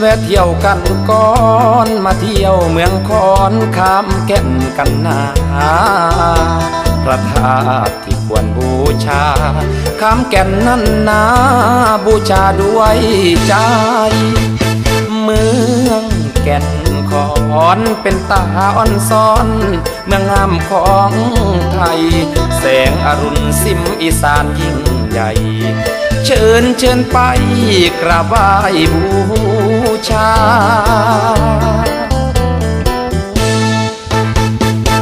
แวะเที่ยวกันก่อนมาเที่ยวเมืองคอนขามแก่นกันนาพระธาตุที่ควรบูชาขามแก่นนั้นนาบูชาด้วยใจ เมืองแก่นขอนเป็นตาอ่อนซ้อน เมืองงามของไทย แสงอรุณสิมอีสานยิ่งใหญ่ เชิญเชิญไปกราบไหว้บูชา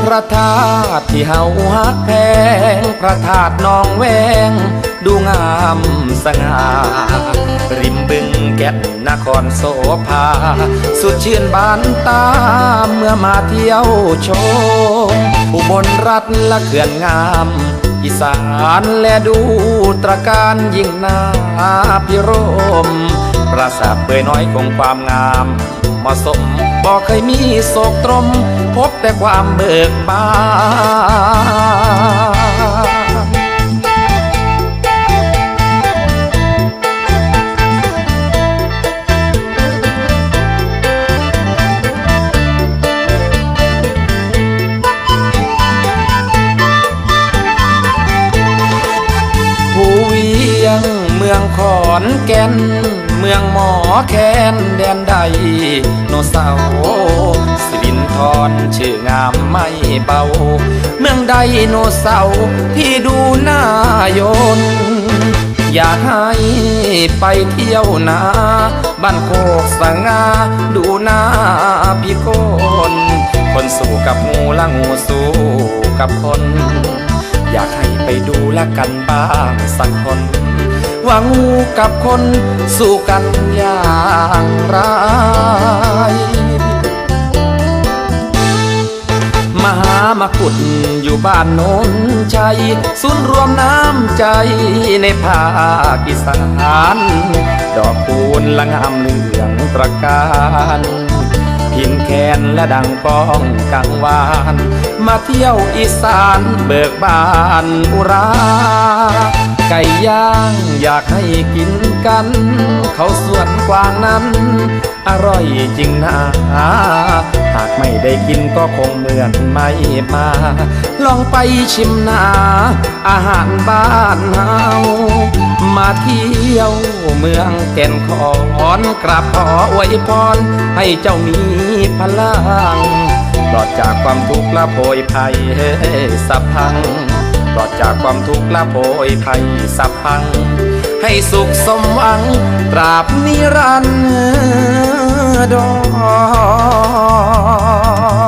พระธาตุที่เฮาฮักแพงพระธาตุนองแวง ดูงามสง่า ริมบึงแก่นนครโสภา สุดชื่นบานตาเมื่อมาเที่ยวชมอุบลรัฐละเขื่อนงาม อีสานและดูตระการยิ่งนาพิรมปราสาทเปื่อยน้อยคงความงามเหมาะสมบ่เคยมีโศกตรม พบแต่ความเบิกบาน เวียง เมืองขอนแก่น เมืองหมอแคนแดนใดโนเสาสิรินทรชื่องามไม่เบา เมืองใดโนเสาร์ที่ดูน่ายนอยากให้ไปเที่ยวนาบ้านโคกสงาดูหน้าพี่คนคนสู้กับงูละงูสู้กับคน อยากให้ไปดูละกันบ้างสักคนว่างูกับคนสู้กันอย่างไรมหามกุฏอยู่บ้านโนนชัยศูนย์รวมน้ำใจในภาคอีสาน ดอกคูณละงามเหลืองตระการ พินแคนและดังก้องกังวาน มาเที่ยวอีสานเบิกบานอุรา ไก่ย่างอยากให้กินกัน เขาสวนกวางนั้น อร่อยจริงนะหากไม่ได้กินก็คงเหมือนไม่มา ลองไปชิมนา อาหารบ้านเฮามาเที่ยวเมืองแก่นขอนกราบขออวยพรให้เจ้ามีพลังปลอดจากความทุกข์ละโพยภัยสับพังปลอดจากความทุกข์ละโพยภัยสับพัง ให้สุขสมหวังตราบนิรันดร